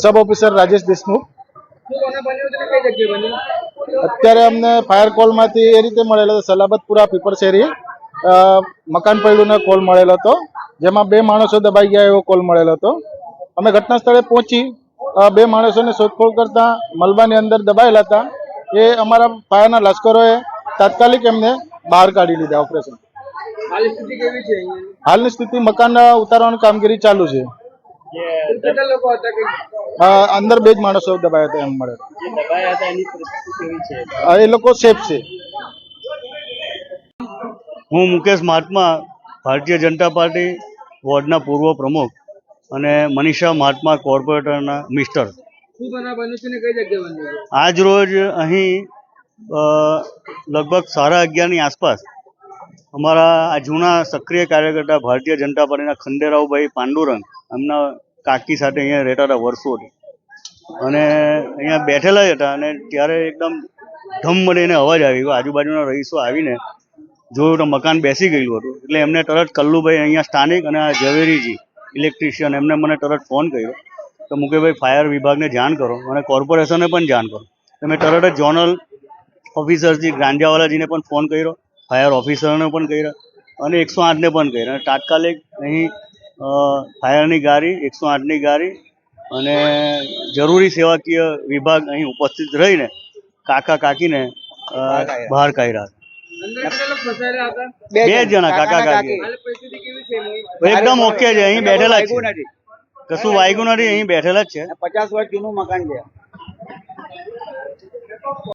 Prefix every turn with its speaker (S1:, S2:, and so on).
S1: સબ officer Rajesh Deshmukh. અત્યારે અમને fire કોલમાંથી એ રીતે મળેલો હતો સલાબતપુરા પીપર શેરી. મકાન પડ્યું કોલ મળેલો હતો જેમાં બે માણસો દબાઈ ગયા એવો કોલ મળેલો હતો. અમે ઘટના સ્થળે પહોંચી બે માણસોને શોધખોળ કરતા મલબાની અંદર દબાયેલા હતા. એ અમારા ફાયરના લશ્કરોએ તાત્કાલિક એમને બહાર કાઢી લીધા ઓપરેશન. હાલની સ્થિતિ મકાન ઉતારવાની કામગીરી ચાલુ છે.
S2: કેટલા લોકો હતા કે
S1: અંદર બે જ માણસો દબાયા હતા એમ મળે
S2: દબાયા હતા એની પરિસ્થિતિ કેવી છે?
S1: એ લોકો સેફ છે.
S3: હું મુકેશ મહાત્મા ભારતીય જનતા પાર્ટી વોર્ડના પૂર્વ પ્રમુખ અને મનીષા મહાત્મા કોર્પોરેટરના મિસ્ટર. આજ રોજ અહીં અ, લગભગ સાડા અગિયારની આસપાસ અમારા આ જૂના સક્રિય કાર્યકર્તા ભારતીય જનતા પાર્ટીના ખંડેરાવભાઈ પાંડુરંગ એમના કાકી સાથે અહીંયા રહેતા હતા વર્ષોથી. અને અહીંયા બેઠેલા જ હતા અને ત્યારે એકદમ ધમ મળીને અવાજ આવી ગયો આજુબાજુના રહીશો આવીને જોયું તો મકાન બેસી ગયેલું હતું. એટલે એમને તરત કલ્લુભાઈ અહીંયા સ્થાનિક અને આ ઝવેરીજી ઇલેક્ટ્રિશિયન, એમને મને તરત ફોન કર્યો તો મુકેશભાઈ, ફાયર વિભાગને જાણ કરો અને કોર્પોરેશનને પણ જાણ કરો. તો મેં તરત જ ઝોનલ ઓફિસરજી ગાંજાવાલાજીને પણ ફોન કર્યો, ફાયર ઓફિસરને પણ કર્યો અને એકસો આઠને પણ કર્યો. તાત્કાલિક અહીં ફાયરની ગાડી એકસો આઠની ગાડી અને જરૂરી સેવાકીય વિભાગ અહીં ઉપસ્થિત રહીને કાકા કાકીને બહાર કાઢ્યા બે જણા કાકા કાકી
S2: હાલ પરિસ્થિતિ કેવી છે એમની
S3: એકદમ ઓકે છે અહીં બેઠેલા છે. કશું વાગ્યું નથી અહીં બેઠેલા જ છે.
S4: પચાસ વર્ષ જૂનું મકાન છે.